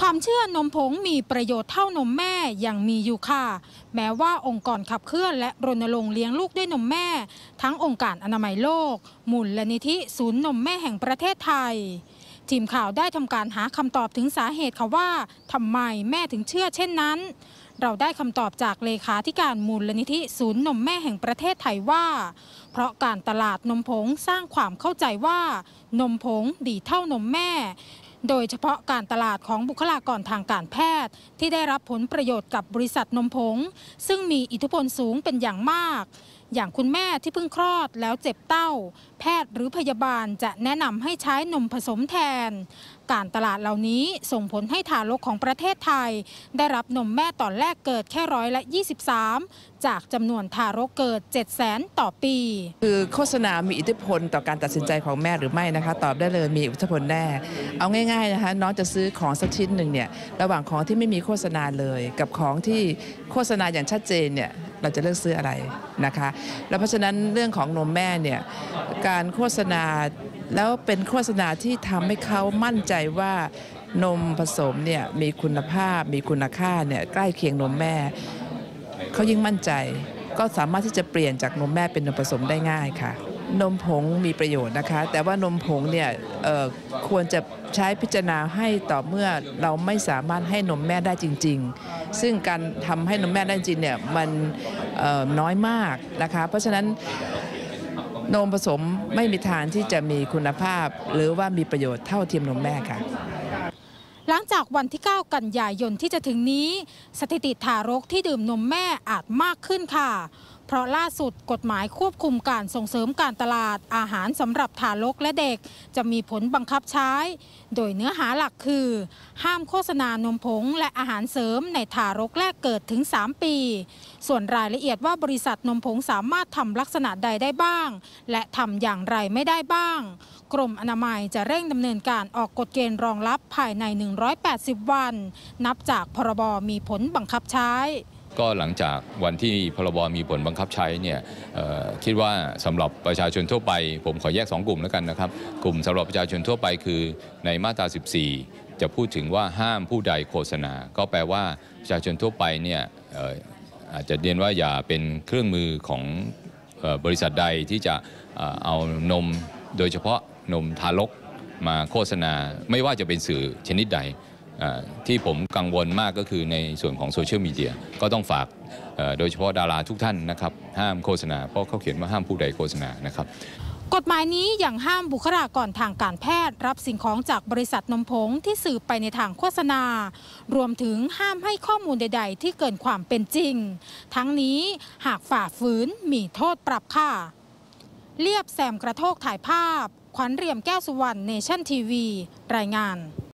ความเชื่อนมผงมีประโยชน์เท่านมแม่ยังมีอยู่ค่ะ แม้ว่าองค์กรขับเคลื่อนและรณรงค์เลี้ยงลูกด้วยนมแม่ ทั้งองค์การอนามัยโลก มูลลนิธิศูนย์นมแม่แห่งประเทศไทย ทีมข่าวได้ทำการหาคำตอบถึงสาเหตุค่ะว่าทำไมแม่ถึงเชื่อเช่นนั้น เราได้คำตอบจากเลขาธิการมูลนิธิศูนย์นมแม่แห่งประเทศไทยว่า เพราะการตลาดนมผงสร้างความเข้าใจว่านมผงดีเท่านมแม่ โดยเฉพาะการตลาดของบุคลากรทางการแพทย์ ที่ได้รับผลประโยชน์กับบริษัทนมผง ซึ่งมีอิทธิพลสูงเป็นอย่างมาก อย่างคุณแม่ที่เพิ่งคลอดแล้วเจ็บเต้า แพทย์หรือพยาบาลจะแนะนำให้ใช้นมผสมแทน การตลาดเหล่านี้ส่งผลให้ทารกของประเทศไทย ได้รับนมแม่ตอนแรกเกิดแค่ร้อยละ 23 จากจำนวนทารกเกิด 7 0 0 0 0ต่อปี คือโฆษณามีอิทธิพลต่อการตัดสินใจของแม่หรือไม่นะคะ ตอบได้เลยมีอิทธิพลแน่เอาง่ายๆนะคะน้องจะซื้อของสักชิ้นหนึ่งเนี่ยระหว่างของที่ไม่มีโฆษณาเลย กับของที่โฆษณาอย่างชัดเจนเนี่ยเราจะเลือกซื้ออะไรนะคะ แล้วเพราะฉะนั้นเรื่องของนมแม่เนี่ยการโฆษณาแล้วเป็นโฆษณาที่ทำให้เขามั่นใจว่านมผสมเนี่ยมีคุณภาพมีคุณค่าเนี่ยใกล้เคียงนมแม่ เขายิ่งมั่นใจ ก็สามารถที่จะเปลี่ยนจากนมแม่เป็นนมผสมได้ง่ายค่ะ นมผงมีประโยชน์นะคะ แต่ว่านมผงเนี่ยควรจะใช้พิจารณาให้ต่อเมื่อเราไม่สามารถให้นมแม่ได้จริง ๆ ซึ่งการทำให้นมแม่ได้จริงเนี่ยมันน้อยมากนะคะ เพราะฉะนั้นนมผสมไม่มีทางที่จะมีคุณภาพ หรือว่ามีประโยชน์เท่าเทียมนมแม่ค่ะ หลังจากวันที่ 9 กันยายนที่จะถึงนี้ สถิติทารกที่ดื่มนมแม่อาจมากขึ้นค่ะ เพราะล่าสุดกฎหมายควบคุมการส่งเสริมการตลาดอาหารสำหรับทารกและเด็ก จะมีผลบังคับใช้ โดยเนื้อหาหลักคือ ห้ามโฆษณานมผงและอาหารเสริมในทารกแรกเกิดถึง 3 ปี ส่วนรายละเอียดว่าบริษัทนมผงสามารถทำลักษณะใดได้บ้าง และทำอย่างไรไม่ได้บ้าง กรมอนามัยจะเร่งดำเนินการออกกฎเกณฑ์รองรับภายใน 180 วัน นับจากพรบมีผลบังคับใช้ ก็หลังจากวันที่พรบมีผลบังคับใช้เนี่ยคิดว่าสำหรับประชาชนทั่วไป ผมขอแยก 2 กลุ่มแล้วกันนะครับ กลุ่มสำหรับประชาชนทั่วไปคือในมาตรา 14 จะพูดถึงว่าห้ามผู้ใดโฆษณา ก็แปลว่าประชาชนทั่วไปเนี่ยอาจจะเรียนว่าอย่าเป็นเครื่องมือของอบริษัทใดที่จะเอานมโดยเฉพาะนมทารกมาโฆษณาไม่ว่าจะเป็นสื่อชนิดใด ที่ผมกังวลมากก็คือในส่วนของโซเชียลมีเดียก็ต้องฝากโดยเฉพาะดาราทุกท่านนะครับ ห้ามโฆษณา เพราะเขาเขียนว่าห้ามผู้ใดโฆษณานะครับกฎหมายนี้ยังห้ามบุคลากรทางการแพทย์ รับสิ่งของจากบริษัทนมผงที่สืบไปในทางโฆษณา รวมถึงห้ามให้ข้อมูลใด ๆ ที่เกินความเป็นจริง ทั้งนี้หากฝ่าฝืนมีโทษปรับค่ะ เรียบแซมกระโทกถ่ายภาพ ขวัญเรียมแก้วสุวรรณเนชั่นทีวี รายงาน